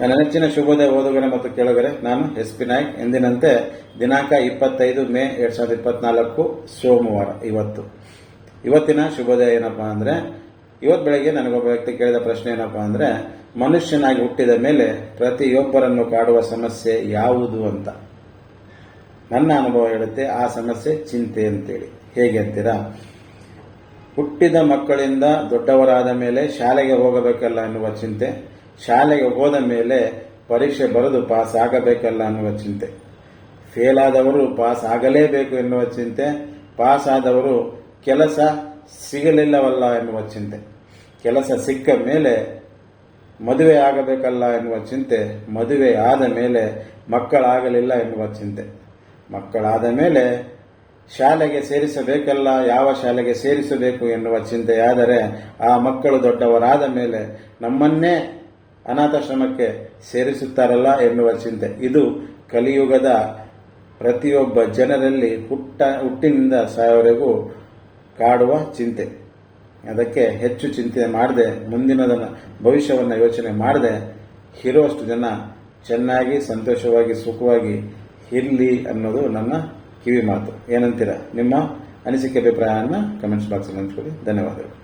ನನ್ನ ನೆಚ್ಚಿನ ಶುಭೋದಯ ಓದುಗರೆ ಮತ್ತು ಕೇಳುಗರೆ, ನಾನು ಎಸ್ ಪಿ ನಾಯ್ಕ್. ಎಂದಿನಂತೆ ದಿನಾಂಕ ಇಪ್ಪತ್ತೈದು ಮೇ ಎರಡ್ ಸಾವಿರದ ಇಪ್ಪತ್ನಾಲ್ಕು, ಸೋಮವಾರ, ಇವತ್ತು. ಇವತ್ತಿನ ಶುಭೋದಯ ಏನಪ್ಪಾ ಅಂದ್ರೆ ಇವತ್ತು ಬೆಳಗ್ಗೆ ನನಗೊಬ್ಬ ವ್ಯಕ್ತಿ ಕೇಳಿದ ಪ್ರಶ್ನೆ ಏನಪ್ಪಾ ಅಂದ್ರೆ, ಮನುಷ್ಯನಾಗಿ ಹುಟ್ಟಿದ ಮೇಲೆ ಪ್ರತಿಯೊಬ್ಬರನ್ನು ಕಾಡುವ ಸಮಸ್ಯೆ ಯಾವುದು ಅಂತ. ನನ್ನ ಅನುಭವ ಹೇಳುತ್ತೆ, ಆ ಸಮಸ್ಯೆ ಚಿಂತೆ ಅಂತೇಳಿ. ಹೇಗೆ ಅಂತೀರಾ? ಹುಟ್ಟಿದ ಮಕ್ಕಳಿಂದ ದೊಡ್ಡವರಾದ ಮೇಲೆ ಶಾಲೆಗೆ ಹೋಗಬೇಕಲ್ಲ ಎನ್ನುವ ಚಿಂತೆ ಶಾಲೆಗೆ ಹೋದ ಮೇಲೆ ಪರೀಕ್ಷೆ ಬರೆದು ಪಾಸ್ ಆಗಬೇಕಲ್ಲ ಅನ್ನುವ ಚಿಂತೆ. ಫೇಲ್ ಆದವರು ಪಾಸ್ ಆಗಲೇಬೇಕು ಎನ್ನುವ ಚಿಂತೆ, ಪಾಸ್ ಆದವರು ಕೆಲಸ ಸಿಗಲಿಲ್ಲವಲ್ಲ ಎನ್ನುವ ಚಿಂತೆ. ಕೆಲಸ ಸಿಕ್ಕ ಮೇಲೆ ಮದುವೆ ಆಗಬೇಕಲ್ಲ ಎನ್ನುವ ಚಿಂತೆ, ಮದುವೆ ಆದ ಮೇಲೆ ಮಕ್ಕಳಾಗಲಿಲ್ಲ ಎನ್ನುವ ಚಿಂತೆ. ಮಕ್ಕಳಾದ ಮೇಲೆ ಶಾಲೆಗೆ ಸೇರಿಸಬೇಕಲ್ಲ, ಯಾವ ಶಾಲೆಗೆ ಸೇರಿಸಬೇಕು ಎನ್ನುವ ಚಿಂತೆಯಾದರೆ ಆ ಮಕ್ಕಳು ದೊಡ್ಡವರಾದ ಮೇಲೆ ನಮ್ಮನ್ನೇ ಅನಾಥಾಶ್ರಮಕ್ಕೆ ಸೇರಿಸುತ್ತಾರಲ್ಲ ಎನ್ನುವ ಚಿಂತೆ. ಇದು ಕಲಿಯುಗದ ಪ್ರತಿಯೊಬ್ಬ ಜನರಲ್ಲಿ ಹುಟ್ಟ, ಹುಟ್ಟಿನಿಂದ ಸಾಯವರೆಗೂ ಕಾಡುವ ಚಿಂತೆ. ಅದಕ್ಕೆ ಹೆಚ್ಚು ಚಿಂತೆ ಮಾಡದೆ, ಮುಂದಿನದನ್ನ, ಭವಿಷ್ಯವನ್ನು ಯೋಚನೆ ಮಾಡದೆ ಇರುವಷ್ಟು ಜನ ಚೆನ್ನಾಗಿ, ಸಂತೋಷವಾಗಿ, ಸುಖವಾಗಿ ಇರಲಿ ಅನ್ನೋದು ನನ್ನ ಕಿವಿ ಮಾತು ಏನಂತೀರಾ ನಿಮ್ಮ ಅನಿಸಿಕೆ ಅಭಿಪ್ರಾಯವನ್ನು ಕಮೆಂಟ್ಸ್ ಬಾಕ್ಸಲ್ಲಿ ಹಂಚ್ಕೊಳ್ಳಿ. ಧನ್ಯವಾದಗಳು.